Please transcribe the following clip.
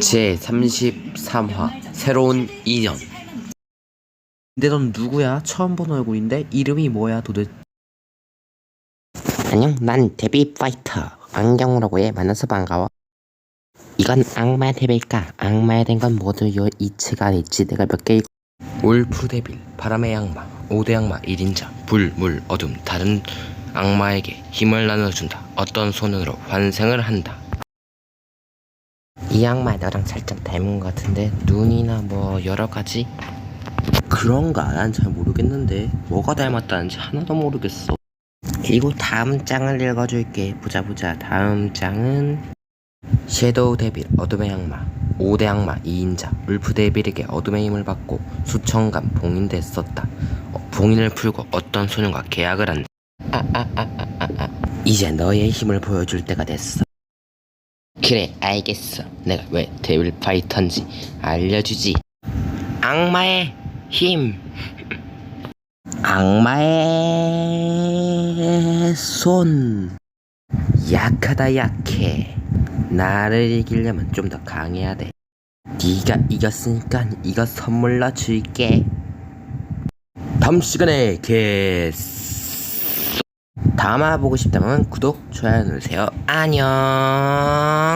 제 33화 새로운 인연 근데 넌 누구야? 처음 본 얼굴인데 이름이 뭐야 도대체 안녕, 난 데뷔 파이터 안경우라고 해. 만나서 반가워. 이건 악마의 데빌까? 악마의 된건 모두 요 이츠가 있지. 내가 몇 개. 울프 데빌 바람의 악마 5대 악마 1인자 불, 물, 어둠 다른 악마에게 힘을 나눠준다 어떤 손으로 환생을 한다 이 악마 너랑 살짝 닮은 것 같은데 눈이나 뭐 여러 가지. 그런가? 난 잘 모르겠는데 뭐가 닮았다는지 하나도 모르겠어 그리고 다음 장을 읽어줄게. 보자 보자. 다음 장은 섀도우 데빌 어둠의 악마 5대 악마 2인자 울프 데빌에게 어둠의 힘을 받고 수천간 봉인됐었다 어, 봉인을 풀고 어떤 소년과 계약을 한다 아, 이제 너의 힘을 보여줄 때가 됐어 그래 알겠어. 내가 왜 데빌 파이터인지 알려주지. 악마의 힘. 악마의 손. 약하다 약해. 나를 이기려면 좀 더 강해야 돼. 네가 이겼으니까 이거 선물로 줄게. 다음 시간에 개 다음화 보고 싶다면 구독, 좋아요 누르세요. 안녕